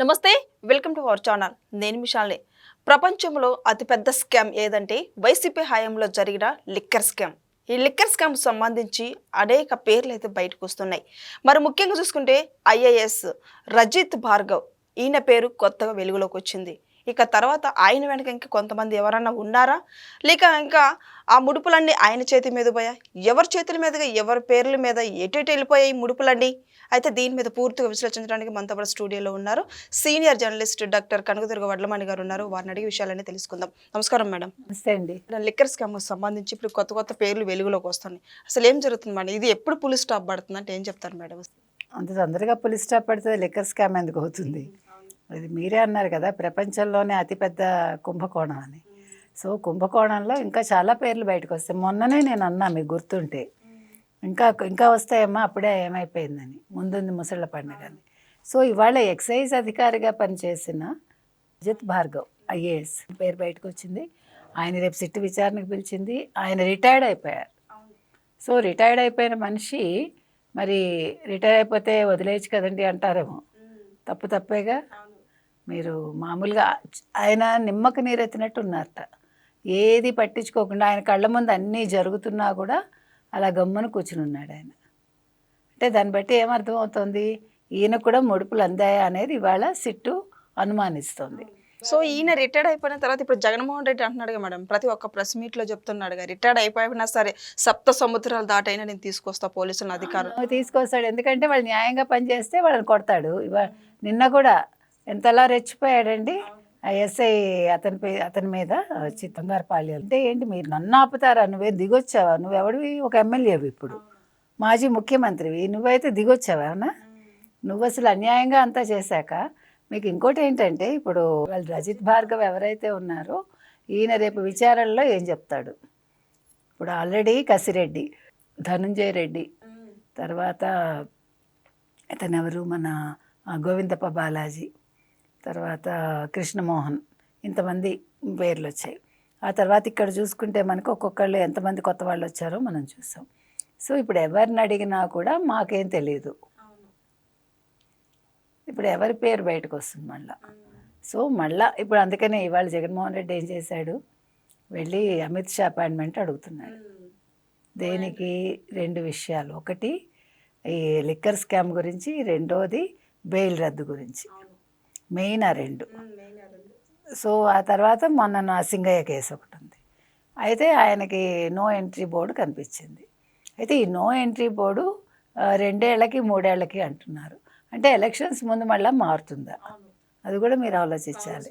నమస్తే welcome to our channel. నేను మిషాల్ని ప్రపంచంలో అతిపెద్ద స్కామ్ ఏదంటే వైసీపీ హయాంలో జరిగిన లిక్కర్ స్కామ్. ఈ లిక్కర్ స్కామ్ సంబంధించి అనేక పేర్లు అయితే బయటకు వస్తున్నాయి. మరి ముఖ్యంగా చూసుకుంటే ఐఏఎస్ రజిత్ భార్గవ్ ఈయన పేరు కొత్తగా వెలుగులోకి వచ్చింది. ఇక తర్వాత ఆయన వెనక ఇంకా కొంతమంది ఎవరన్నా ఉన్నారా? లేక ఇంకా ఆ ముడుపులన్నీ ఆయన చేతి మీద పోయా ఎవరి చేతుల మీదుగా ఎవరి పేర్ల మీద ఎటు ఎటు వెళ్ళిపోయాయి ముడుపులన్నీ? అయితే దీని మీద పూర్తిగా విశ్లేషించడానికి మనతో పాటు స్టూడియోలో ఉన్నారు senior journalist doctor Kanakadurga Vadlamani గారు ఉన్నారు. వారిని అడిగి విషయాలన్నీ తెలుసుకుందాం. నమస్కారం మేడం. నమస్తే అండి. లిక్కర్ స్కామ్ సంబంధించి ఇప్పుడు కొత్త కొత్త పేర్లు వెలుగులోకి వస్తున్నాయి. అసలు ఏం జరుగుతుంది మేడం? ఇది ఎప్పుడు పులి స్టాప్ పడుతుంది అంటే ఏం చెప్తారు మేడం? అంత తొందరగా పోలీస్ స్టాప్ పడితే లిక్కర్ స్కామ్ ఎందుకు అవుతుంది? అది మీరే అన్నారు కదా ప్రపంచంలోనే అతిపెద్ద కుంభకోణం అని. సో కుంభకోణంలో ఇంకా చాలా పేర్లు బయటకు వస్తాయి మొన్ననే నేను అన్నా మీకు గుర్తుంటే. ఇంకా ఇంకా వస్తాయమ్మా అప్పుడే ఏమైపోయిందని. ముందుంది ముసళ్ళ పండుగ అని. సో ఇవాళ ఎక్సైజ్ అధికారిగా పనిచేసిన అజిత్ భార్గవ్ ఐఏఎస్ పేరు బయటకు వచ్చింది ఆయన రేపు సిట్టు విచారణకు పిలిచింది. ఆయన రిటైర్డ్ అయిపోయారు. సో రిటైర్డ్ అయిపోయిన మనిషి మరి రిటైర్ అయిపోతే వదిలేయచ్చు కదండి అంటారేమో. తప్పు తప్పేగా? మీరు మామూలుగా ఆయన నిమ్మక నీరెత్తినట్టు ఉన్నారట ఏది పట్టించుకోకుండా ఆయన కళ్ళ ముందు అన్నీ జరుగుతున్నా కూడా అలా గమ్మున కూర్చుని ఉన్నాడు ఆయన. అంటే దాన్ని బట్టి ఏమర్థం అవుతుంది ఈయన కూడా ముడుపులు అందాయా అనేది ఇవాళ సిట్టు అనుమానిస్తోంది. సో ఈయన రిటైర్డ్ అయిపోయిన తర్వాత ఇప్పుడు జగన్మోహన్ రెడ్డి అంటున్నాడు కదా మేడం ప్రతి ఒక్క ప్రెస్ మీట్లో చెప్తున్నాడు రిటైర్డ్ అయిపోయినా సరే సప్త సముద్రాలు దాటైనా నేను తీసుకొస్తా పోలీసుల అధికారులు. తీసుకొస్తాడు. ఎందుకంటే వాళ్ళు న్యాయంగా పనిచేస్తే వాళ్ళని కొడతాడు. ఇవా నిన్న కూడా ఎంతలా రెచ్చిపోయాడండి? ఎస్ఐ అతని పే అతని మీద చిత్తంగారు పాలి అంటే ఏంటి మీరు నన్ను ఆపుతారా? నువ్వే దిగొచ్చావా? నువ్వెవడివి? ఒక ఎమ్మెల్యేవి ఇప్పుడు. మాజీ ముఖ్యమంత్రివి. నువ్వైతే దిగొచ్చావా అవునా నువ్వు అసలు అన్యాయంగా అంతా చేశాక మీకు ఇంకోటి ఏంటంటే ఇప్పుడు వాళ్ళు రజిత్ భార్గవ్ ఎవరైతే ఉన్నారో ఈయన రేపు విచారణలో ఏం చెప్తాడు? ఇప్పుడు ఆల్రెడీ కసిరెడ్డి ధనుంజయ రెడ్డి తర్వాత ఇతనెవరు? మన గోవిందప్ప బాలాజీ. తర్వాత కృష్ణమోహన్ ఇంతమంది పేర్లు వచ్చాయి ఆ తర్వాత ఇక్కడ చూసుకుంటే మనకు ఒక్కొక్కళ్ళు ఎంతమంది కొత్త వాళ్ళు వచ్చారో మనం చూసాం సో ఇప్పుడు ఎవరిని అడిగినా కూడా మాకేం తెలియదు ఇప్పుడు ఎవరి పేరు బయటకు వస్తుంది మళ్ళా. సో మళ్ళా ఇప్పుడు అందుకనే ఇవాళ జగన్మోహన్ రెడ్డి ఏం చేశాడు? వెళ్ళి అమిత్ షా అపాయింట్మెంట్ అడుగుతున్నాడు. దేనికి? రెండు విషయాలు. ఒకటి ఈ లిక్కర్ స్కామ్ గురించి రెండోది బెయిల్ రద్దు గురించి. మెయిన్ ఆ రెండు. సో ఆ తర్వాత మొన్న నా సింగయ్య కేసు ఒకటి ఉంది. అయితే ఆయనకి నో ఎంట్రీ బోర్డు కనిపించింది. అయితే ఈ నో ఎంట్రీ బోర్డు రెండేళ్ళకి మూడేళ్ళకి అంటున్నారు. అంటే ఎలక్షన్స్ ముందు మళ్ళీ మారుతుందా? అది కూడా మీరు ఆలోచించాలి.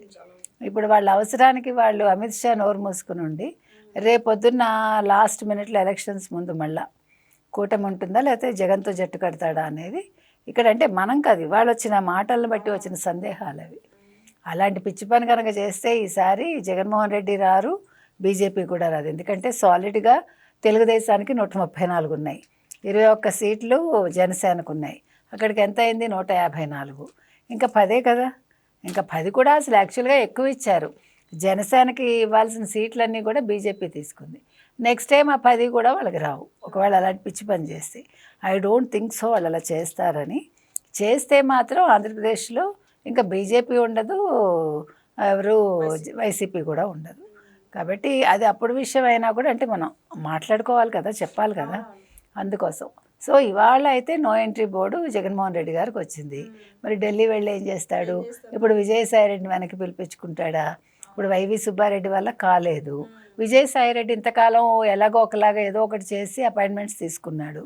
ఇప్పుడు వాళ్ళ అవసరానికి వాళ్ళు అమిత్ షా నోరు మూసుకుని ఉండి రేపొద్దున్న లాస్ట్ మినిట్లో ఎలక్షన్స్ ముందు మళ్ళా కూటమి ఉంటుందా? లేకపోతే జగన్తో జట్టు కడతాడా అనేది ఇక్కడ అంటే మనం కాదు వాళ్ళు వచ్చిన మాటలను బట్టి వచ్చిన సందేహాలు అవి అలాంటి పిచ్చి పని కనుక చేస్తే ఈసారి జగన్మోహన్ రెడ్డి రారు బీజేపీ కూడా రాదు. ఎందుకంటే సాలిడ్గా తెలుగుదేశానికి నూట ముప్పై నాలుగు ఉన్నాయి. ఇరవై ఒక్క సీట్లు జనసేనకు ఉన్నాయి. అక్కడికి ఎంత అయింది? నూట యాభై నాలుగు. ఇంకా పదే కదా? ఇంకా పది కూడా అసలు యాక్చువల్గా ఎక్కువ ఇచ్చారు. జనసేనకి ఇవ్వాల్సిన సీట్లన్నీ కూడా బీజేపీ తీసుకుంది. నెక్స్ట్ టైం ఆ పది కూడా వాళ్ళకి రావు. ఒకవేళ అలాంటి పిచ్చి పని చేస్తే. ఐ డోంట్ థింక్ సో వాళ్ళు అలా చేస్తారని. చేస్తే మాత్రం ఆంధ్రప్రదేశ్లో ఇంకా బీజేపీ ఉండదు ఎవరు వైసీపీ. కూడా ఉండదు. కాబట్టి అది అప్పుడు విషయం అయినా కూడా అంటే మనం మాట్లాడుకోవాలి కదా చెప్పాలి కదా. అందుకోసం. సో ఇవాళ అయితే no entry board Jaganmohan Reddy గారికి వచ్చింది. మరి ఢిల్లీ వెళ్ళి ఏం చేస్తాడు? ఇప్పుడు విజయసాయి రెడ్డిని వెనక్కి పిలిపించుకుంటాడా? ఇప్పుడు వైవి సుబ్బారెడ్డి వల్ల కాలేదు. విజయసాయిరెడ్డి ఇంతకాలం ఎలాగో ఒకలాగా ఏదో ఒకటి చేసి అపాయింట్మెంట్స్ తీసుకున్నాడు.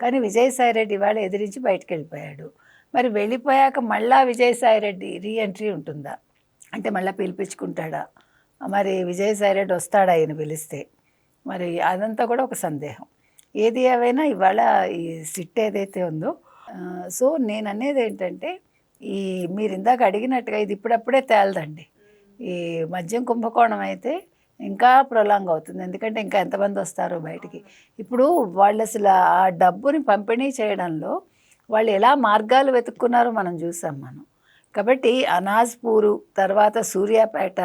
కానీ విజయసాయి రెడ్డి ఇవాళ ఎదిరించి బయటకు వెళ్ళిపోయాడు. మరి వెళ్ళిపోయాక మళ్ళా విజయసాయిరెడ్డి రీఎంట్రీ ఉంటుందా? అంటే మళ్ళీ పిలిపించుకుంటాడా? మరి విజయసాయిరెడ్డి వస్తాడా ఆయన పిలిస్తే? మరి అదంతా కూడా ఒక సందేహం. ఏది ఏవైనా ఇవాళ ఈ సిట్ ఏదైతే ఉందో సో నేను అనేది ఏంటంటే ఈ మీరు ఇందాక అడిగినట్టుగా ఇది ఇప్పుడప్పుడే తేలదండి. ఈ మద్యం కుంభకోణం అయితే ఇంకా ప్రొలాంగ్ అవుతుంది. ఎందుకంటే ఇంకా ఎంతమంది వస్తారో బయటికి? ఇప్పుడు వాళ్ళు అసలు ఆ డబ్బుని పంపిణీ చేయడంలో వాళ్ళు ఎలా మార్గాలు వెతుక్కున్నారో మనం చూసాం మనం. కాబట్టి అనాజ్పూరు తర్వాత సూర్యాపేట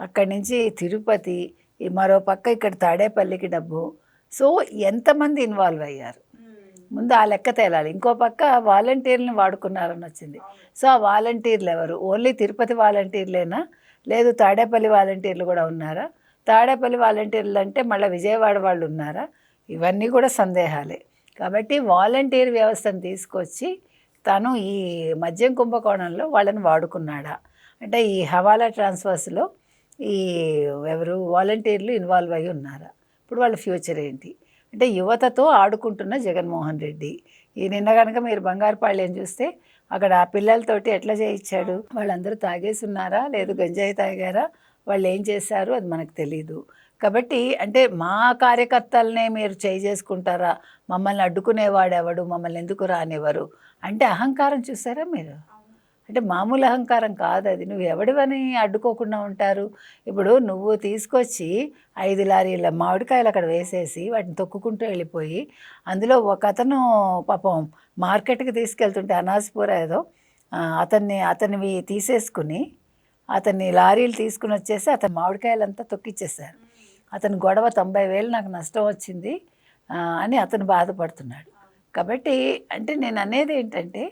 అక్కడి నుంచి తిరుపతి మరో పక్క ఇక్కడ తాడేపల్లికి డబ్బు. సో ఎంతమంది ఇన్వాల్వ్ అయ్యారు? ముందు ఆ లెక్క తేలాలి. ఇంకో పక్క వాలంటీర్లను వాడుకున్నారని వచ్చింది. సో ఆ వాలంటీర్లు ఎవరు? ఓన్లీ తిరుపతి వాలంటీర్లేనా? లేదు తాడేపల్లి వాలంటీర్లు కూడా ఉన్నారా? తాడేపల్లి వాలంటీర్లు అంటే మళ్ళీ విజయవాడ వాళ్ళు ఉన్నారా? ఇవన్నీ కూడా సందేహాలే. కాబట్టి వాలంటీర్ వ్యవస్థను తీసుకొచ్చి తను ఈ మద్యం కుంభకోణంలో వాళ్ళని వాడుకున్నాడా? అంటే ఈ హవాలా ట్రాన్స్ఫర్స్లో ఈ ఎవరు వాలంటీర్లు ఇన్వాల్వ్ అయి ఉన్నారా? ఇప్పుడు వాళ్ళ ఫ్యూచర్ ఏంటి? అంటే యువతతో ఆడుకుంటున్న జగన్మోహన్ రెడ్డి. ఈ నిన్న కనుక మీరు బంగారుపాళ్యం చూస్తే అక్కడ ఆ పిల్లలతోటి ఎట్లా చేయించాడు? వాళ్ళందరూ తాగేసి ఉన్నారా లేదు గంజాయి తాగారా? వాళ్ళు ఏం చేశారు? అది మనకు తెలియదు కాబట్టి అంటే మా కార్యకర్తలనే మీరు చేయి చేసుకుంటారా? మమ్మల్ని అడ్డుకునేవాడెవడు? మమ్మల్ని ఎందుకు రానివ్వరు? అంటే అహంకారం చూసారా మీరు? అంటే మామూలు అహంకారం కాదు అది. నువ్వు ఎవడివని అడ్డుకోకుండా ఉంటారు. ఇప్పుడు నువ్వు తీసుకొచ్చి ఐదు లారీల మామిడికాయలు అక్కడ వేసేసి వాటిని తొక్కుకుంటూ వెళ్ళిపోయి అందులో ఒక అతను పాపం మార్కెట్కి తీసుకెళ్తుంటే అనాజ్పూర్ ఏదో అతన్ని అతనివి తీసేసుకుని అతన్ని లారీలు తీసుకుని వచ్చేసి అతని మామిడికాయలంతా తొక్కిచ్చేశారు. అతని గొడవ తొంభై వేలు నాకు నష్టం వచ్చింది అని అతను బాధపడుతున్నాడు. కాబట్టి అంటే నేను అనేది ఏంటంటే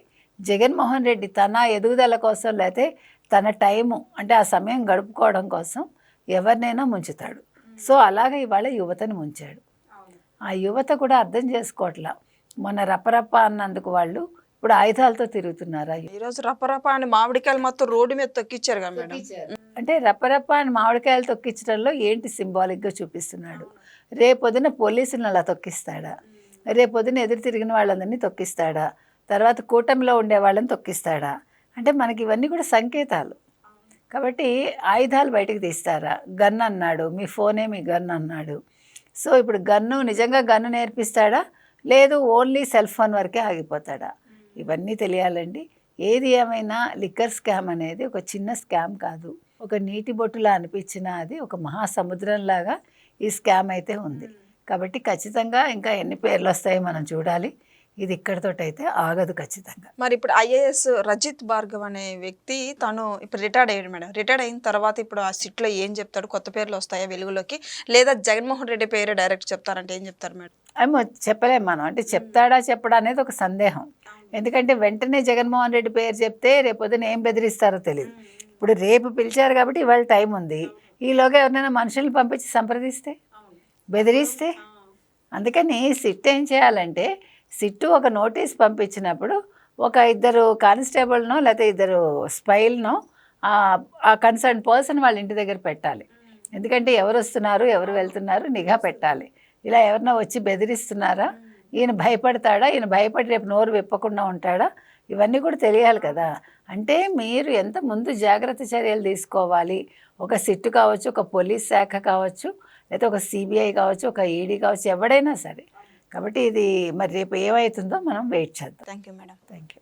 జగన్మోహన్ రెడ్డి తన ఎదుగుదల కోసం లేకపోతే తన టైము అంటే ఆ సమయం గడుపుకోవడం కోసం ఎవరినైనా ముంచుతాడు. సో అలాగే ఇవాళ యువతని ముంచాడు. ఆ యువత కూడా అర్థం చేసుకోవట్లా. మొన్న రప్పరప్ప అన్నందుకు వాళ్ళు ఇప్పుడు ఆయుధాలతో తిరుగుతున్నారా. ఈ రోజు రపరప అని మామిడికాయలు మొత్తం రోడ్డు మీద తొక్కిచ్చారు కదా మేడం. అంటే రప్పరప్ప అని మామిడికాయలు తొక్కించడంలో ఏంటి సింబాలిక్గా చూపిస్తున్నాడు? రేపొద్దున పోలీసులను అలా తొక్కిస్తాడా? రేపొద్దున ఎదురు తిరిగిన వాళ్ళందరినీ తొక్కిస్తాడా? తర్వాత కూటమిలో ఉండే వాళ్ళని తొక్కిస్తాడా? అంటే మనకి ఇవన్నీ కూడా సంకేతాలు. కాబట్టి ఆయుధాలు బయటకు తీస్తారా? గన్ అన్నాడు మీ ఫోనే మీ గన్ అన్నాడు. సో ఇప్పుడు గన్ను నిజంగా గన్ను నేర్పిస్తాడా? లేదు ఓన్లీ సెల్ ఫోన్ వరకే ఆగిపోతాడా? ఇవన్నీ తెలియాలండి. ఏది ఏమైనా లిక్కర్ స్కామ్ అనేది ఒక చిన్న స్కామ్ కాదు. ఒక నీటి బొట్టులా అనిపించిన అది ఒక మహాసముద్రంలాగా ఈ స్కామ్ అయితే ఉంది. కాబట్టి ఖచ్చితంగా ఇంకా ఎన్ని పేర్లు వస్తాయో మనం చూడాలి. ఇది ఇక్కడితోటైతే ఆగదు ఖచ్చితంగా. మరి ఇప్పుడు ఐఏఎస్ రజిత్ భార్గవ్ అనే వ్యక్తి తను ఇప్పుడు రిటైర్డ్ అయ్యాడు మేడం. రిటైర్డ్ అయిన తర్వాత ఇప్పుడు ఆ సిట్లో ఏం చెప్తాడు కొత్త పేర్లు వస్తాయా వెలుగులోకి? లేదా జగన్మోహన్ రెడ్డి పేరు డైరెక్ట్ చెప్తారంటే ఏం చెప్తారు మేడం? ఏమో చెప్పలేం మనం. అంటే చెప్తాడా చెప్పడా అనేది ఒక సందేహం. ఎందుకంటే వెంటనే జగన్మోహన్ రెడ్డి పేరు చెప్తే రేపొద్దున ఏం బెదిరిస్తారో తెలియదు ఇప్పుడు రేపు పిలిచారు కాబట్టి ఇవాళ టైం ఉంది. ఈలోగా ఎవరినైనా మనుషుల్ని పంపించి సంప్రదిస్తే? బెదిరిస్తే? అందుకని సిట్ ఏం చేయాలంటే సిట్టు ఒక నోటీస్ పంపించినప్పుడు ఒక ఇద్దరు కానిస్టేబుల్నో లేకపోతే ఇద్దరు స్పైల్నో ఆ కన్సర్న్ పర్సన్ వాళ్ళ ఇంటి దగ్గర పెట్టాలి. ఎందుకంటే ఎవరు వస్తున్నారు ఎవరు వెళ్తున్నారు నిఘా పెట్టాలి. ఇలా ఎవరినో వచ్చి బెదిరిస్తున్నారా? ఈయన భయపడతాడా? ఈయన భయపడి రేపు నోరు విప్పకుండా ఉంటాడా? ఇవన్నీ కూడా తెలియాలి కదా. అంటే మీరు ఎంత ముందు జాగ్రత్త చర్యలు తీసుకోవాలి? ఒక సిట్టు కావచ్చు ఒక పోలీస్ శాఖ కావచ్చు లేదా ఒక సిబిఐ కావచ్చు ఒక ఈడీ కావచ్చు ఎవడైనా సరే. కాబట్టి ఇది మరి రేపు ఏమవుతుందో మనం వెయిట్ చేద్దాం. Thank you madam. Thank you